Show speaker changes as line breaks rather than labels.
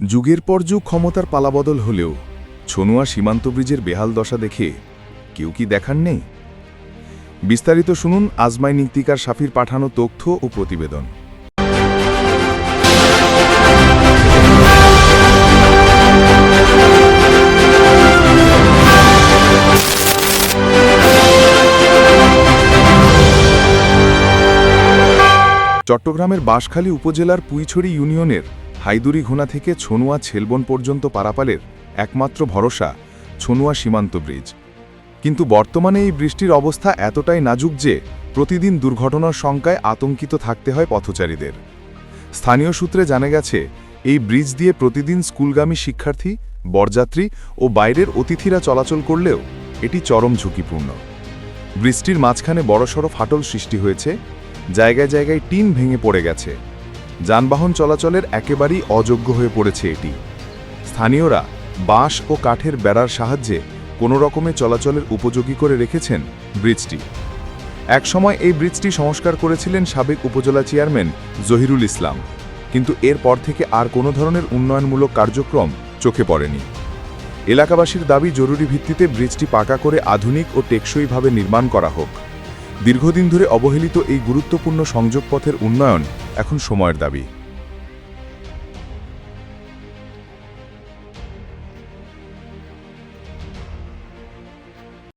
যুগের পর যুগ ক্ষমতার পালাবদল হলেও ছনুয়া সীমান্ত ব্রিজের বেহাল দশা দেখে কেউ কি দেখার নেই? বিস্তারিত শুনুন আজমাই নিক্তিকার সাফির পাঠানো তথ্য ও প্রতিবেদন। চট্টগ্রামের বাঁশখালী উপজেলার পুইছড়ি ইউনিয়নের হাইদুরি ঘোনা থেকে ছনুয়া ছেলবন পর্যন্ত পারাপালের একমাত্র ভরসা ছনুয়া সীমান্ত ব্রিজ। কিন্তু বর্তমানে এই বৃষ্টির অবস্থা এতটাই নাজুক যে প্রতিদিন দুর্ঘটনার শঙ্কায় আতঙ্কিত থাকতে হয় পথচারীদের। স্থানীয় সূত্রে জানা গেছে, এই ব্রিজ দিয়ে প্রতিদিন স্কুলগামী শিক্ষার্থী, বরযাত্রী ও বাইরের অতিথিরা চলাচল করলেও এটি চরম ঝুঁকিপূর্ণ। বৃষ্টির মাঝখানে বড়সড় ফাটল সৃষ্টি হয়েছে, জায়গায় জায়গায় টিন ভেঙে পড়ে গেছে। যানবাহন চলাচলের একেবারেই অযোগ্য হয়ে পড়েছে এটি। স্থানীয়রা বাঁশ ও কাঠের বেড়ার সাহায্যে কোনো রকমে চলাচলের উপযোগী করে রেখেছেন ব্রিজটি। একসময় এই ব্রিজটি সংস্কার করেছিলেন সাবেক উপজেলা চেয়ারম্যান জহিরুল ইসলাম। কিন্তু এরপর থেকে আর কোনো ধরনের উন্নয়নমূলক কার্যক্রম চোখে পড়েনি। এলাকাবাসীর দাবি জরুরি ভিত্তিতে ব্রিজটি পাকা করে আধুনিক ও টেকসইভাবে নির্মাণ করা হোক। দীর্ঘদিন ধরে অবহেলিত এই গুরুত্বপূর্ণ সংযোগপথের উন্নয়ন এখন সময়ের দাবি।